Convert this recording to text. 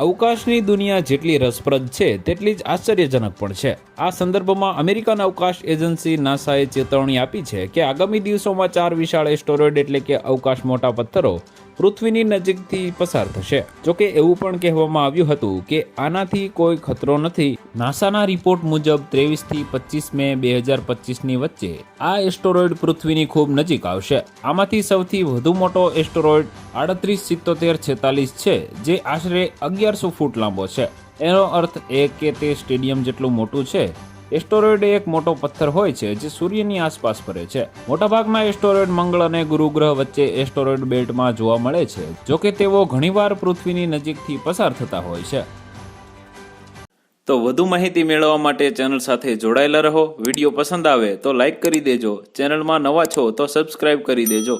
અવકાશની દુનિયા જેટલી રસપ્રદ છે, તેટલી જ આશ્ચર્યજનક પણ છે. આ સંદર્ભમાં અમેરિકન અવકાશ એજન્સી નાસાએ ચેતવણી આપી છે કે આગામી દિવસોમાં ચાર વિશાળ એસ્ટોરોઇડ એટલે કે અવકાશ મોટા પથ્થરો પૃથ્વીની નજીકથી પસાર થશે. જોકે એવું પણ કહેવામાં આવ્યું હતું કે આનાથી કોઈ ખતરો નથી. નાસાના રિપોર્ટ મુજબ ત્રેવીસથી પચીસ મે બે હજાર પચીસની વચ્ચે આ એસ્ટોરોઇડ પૃથ્વીની ખૂબ નજીક આવશે. આમાંથી સૌથી વધુ મોટો એસ્ટરોઇડ આડત્રીસ, સિત્તોતેર, છેતાલીસ છે, જે આશરે અગિયારસો ફૂટ લાંબો છે. એનો અર્થ એ કે તે સ્ટેડિયમ જેટલું મોટું છે એસ્ટોરોઇડ એક મોટો પથ્થર હોય છે જે સૂર્યની આસપાસ ફરે છે. મોટાભાગના એસ્ટોરોઇડ મંગળ અને ગુરુ ગ્રહ વચ્ચે એસ્ટોરોઇડ બેલ્ટમાં જોવા મળે છે, જો કે તેઓ ઘણીવાર પૃથ્વીની નજીકથી પસાર થતા હોય છે. તો વધુ માહિતી મેળવવા માટે ચેનલ સાથે જોડાયેલા રહો. વીડિયો પસંદ આવે તો લાઈક કરી દેજો. ચેનલમાં નવા છો તો સબસ્ક્રાઇબ કરી દેજો.